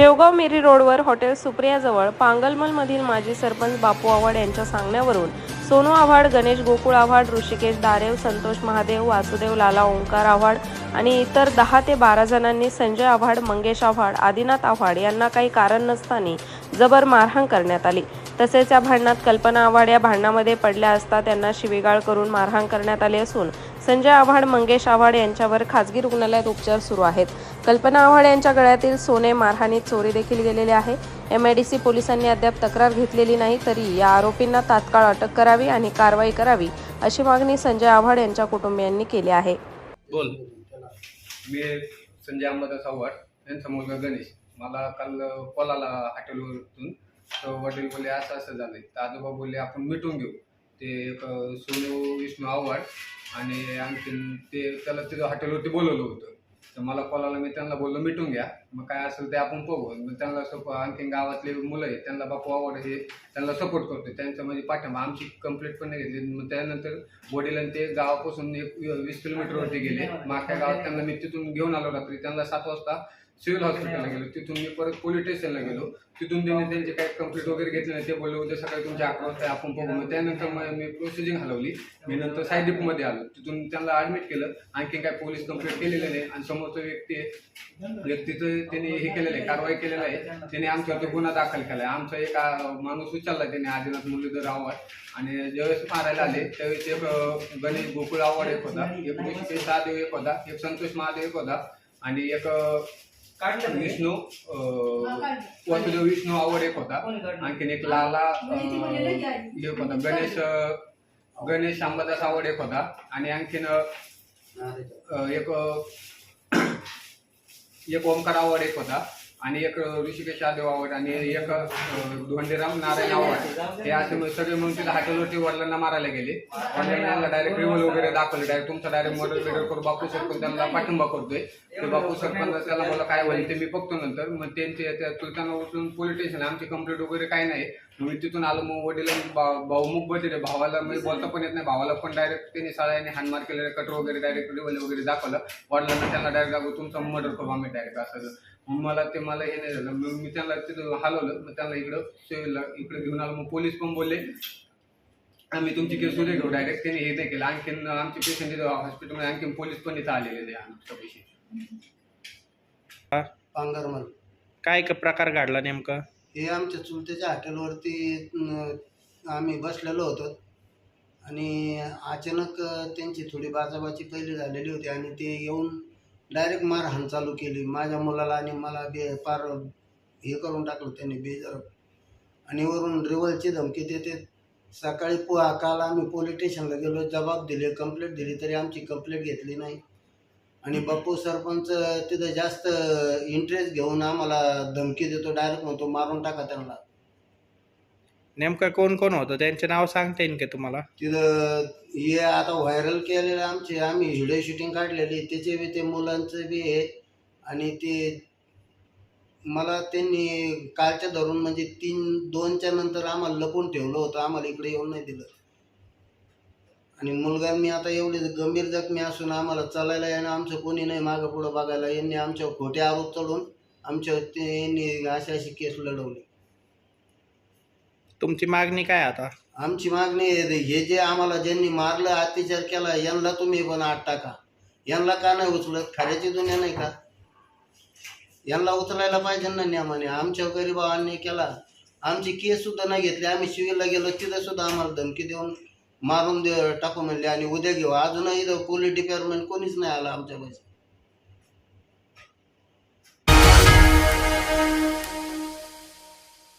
शेवगाव मेरी रोडवर हॉटेल सुप्रियाजवळ पांगलमलमधील माजी सरपंच बापू आव्हाड यांच्या सांगण्यावरून सोनू आव्हाड गणेश गोकुळ आव्हाड ऋषिकेश दारेव संतोष महादेव वासुदेव लाला ओंकार आव्हाड आणि इतर दहा ते बारा जणांनी संजय आव्हाड मंगेश आव्हाड आदिनाथ आव्हाड यांना काही कारण नसताना जबर मारहाण करण्यात आली. तसेच या भांडणात कल्पना आव्हाड या भांडणामध्ये पडल्या असता त्यांना शिवीगाळ करून मारहाण करण्यात आली असून संजय आव्हाड मंगेश आव्हाड यांच्यावर खासगी रुग्णालयात उपचार सुरू आहेत. कल्पना आव्हाड यांच्या गळ्यातील सोने मारहाणीत चोरी देखील गेलेले आहे. एमआयडीसी पोलिसांनी अद्याप तक्रार घेतलेली नाही तरी या आरोपींना तात्काळ अटक करावी आणि कारवाई करावी अशी मागणी संजय आव्हाड यांच्या कुटुंबियांनी केली आहे. बोल. मी संजय अंबादास आव्हाड यांचा मुलगा गणेश. मला काल कॉल आला हॉटेलवरून तर वडील बोलले असं असं झालंय. तर आजोबा बोलले आपण मिटून घेऊ. ते एक सोनू विष्णू आव्हाड आणि आणखीन ते त्याला तिथं हॉटेलवरती बोलवलं होतं. तर मला कॉल आला मी त्यांना बोललो मिटून घ्या. मग काय असेल ते आपण बघू. मग त्यांना सप गावातले मुलं आहेत त्यांना बापू आवड हे त्यांना सपोर्ट करतो त्यांचा म्हणजे पाठिंबा आमची कंप्लीट पण नाही घेतली. मग त्यानंतर वडिलांनी ते गावापासून एक वीस किलोमीटरवरती गेले. मागच्या गावात त्यांना मी तिथून घेऊन आलो रात्री. त्यांना सात वाजता सिव्हिल हॉस्पिटलला गेलो तिथून मी परत पोलीस स्टेशनला गेलो. तिथून त्यांनी त्यांचे काही कंप्लीट वगैरे घेतले नाही ते बोलले उद्या सकाळी तुमच्या अकरा वाजता आपण बघू मग त्यानंतर मग मी प्रोसिजिंग हलवली. मी नंतर सायदीपमध्ये आलो. तिथून त्यांना ॲडमिट केलं. आणखी काय पोलीस कंप्लीट केलेले नाही. आणि समोरचा व्यक्ती आहे. व्यक्तीचं त्यांनी हे केलेलं आहे कारवाई केलेलं आहे. त्याने आमच्यावरती गुन्हा दाखल केला आहे आमचा एक माणूस उचलला त्याने आदिनाथ मुरलीधर आव्हाड. आणि ज्यावेळेस मारायला आले त्यावेळेस एक गणेश गोकुळ आव्हाड एक होता. एक ऋषिकेश सहादेव एक होता. एक संतोष महादेव एक होता. आणि एक अं, विष्णू अं, वासुदेव विष्णू आवड एक होता. आणखीन एक लाला अं, एक होता. गणेश अं, गणेश अंबादास आवड एक होता. आणि आणखीन अं, एक अं, एक ओमकार आवड एक होता. आणि एक ऋषिकेश यादव आवड आणि एक धोंडीराम नारायण आवड हे असे सगळे मग तिथे हॉटेलवरती वडिलांना मारायला गेले. वडिलांना डायरेक्ट रिव्हॉल्व वगैरे दाखवले. डायरेक्ट तुमचा डायरेक्ट मॉडेल वगैरे करू बापू सरपंच त्यांना पाठिंबा करतोय. ते बापू सरपंच त्याला मला काय होईल ते मी बघतो नंतर. मग त्यांचे त्या चुलताना उचलून पोलीस स्टेशन आमची कंप्लेंट वगैरे काय नाही. मी तिथून आलो मग वडिलांनी भाऊ मुख बधिरे भावाला म्हणजे बोलता पण येत नाही. भावाला पण डायरेक्ट त्यांनी साळ्याने हानमार केलेलं कटर वगैरे डायरेक्ट रिव्हॉल्व वगैरे दाखवलं. वडिलांना त्यांना डायरेक्ट दाखवू तुमचा मर्डर करू आम्ही डायरेक्ट असं मला ते मला हे नाही झालं. मग मी त्यांना तिथं हलवलं. मग त्यांना इकडं सिव्हिलला इकडे घेऊन आलो. मग पोलीस पण बोलले आम्ही तुमची केस उद्या घेऊ डायरेक्ट त्यांनी हे नाही केलं. आणखीन आमचे पेशंट इथं हॉस्पिटलमध्ये आणखीन पोलीस पण इथं आलेले आहे आमच्या पैसे पांगरमल काय क- प्रकार घडला नेमका? हे आमच्या चुलत्याच्या हॉटेलवरती अं, आम्ही बसलेलो होतो. आणि अचानक अं, त्यांची थोडी बाचाबाची पहिली झालेली होती. आणि ते येऊन डायरेक्ट मारहाण चालू केली. माझ्या मुलाला आणि मला बे फार हे करून टाकलं त्यांनी बेजर. आणि वरून रिवलची धमकी देते. सकाळी पो काल आम्ही पोलीस स्टेशनला गेलो जबाब दिले कंप्लेंट दिली तरी आमची कंप्लेंट घेतली नाही. आणि बप्पू सरपंच तिथं जास्त इंटरेस्ट घेऊन आम्हाला धमकी देतो डायरेक्ट म्हणतो मारून टाका त्यांना. नेमकं कोण कोण होतं? त्यांचे नाव सांगता येईल का तुम्हाला? तिथं हे आता व्हायरल केलेलं आमचे आम्ही व्हिडिओ शूटिंग काढलेली. त्याचे बी ते मुलांचं बी आहे आणि ते मला त्यांनी कालच्या धरून म्हणजे तीन दोनच्या नंतर आम्हाला लपून ठेवलं होतं. आम्हाला इकडे येऊन नाही दिलं. आणि मुलगा मी आता एवढे गंभीर जखमी असून आम्हाला चालायला येणं आमचं कोणी नाही. मागं पुढं बघायला यांनी आमच्या खोटे आरोप चढून आमच्या यांनी अशी अशी केस लढवली. तुमची मागणी काय आता? आमची मागणी आहे, हे जे आम्हाला ज्यांनी मारलं अत्याचार केला यांना तुम्ही पण आत टाका. यांना का नाही उचलत? खऱ्याची दुनिया नाही का? यांना उचलायला पाहिजे ना नियमाने आमच्या गरीबा केला. आमची केस सुद्धा नाही घेतली. आम्ही शिवीला गेलो तिथे सुद्धा आम्हाला धमकी देऊन मारून दे टाकू म्हणले आणि उद्या घेऊ. अजूनही पोलीस डिपार्टमेंट कोणीच नाही आला आमच्या पैसे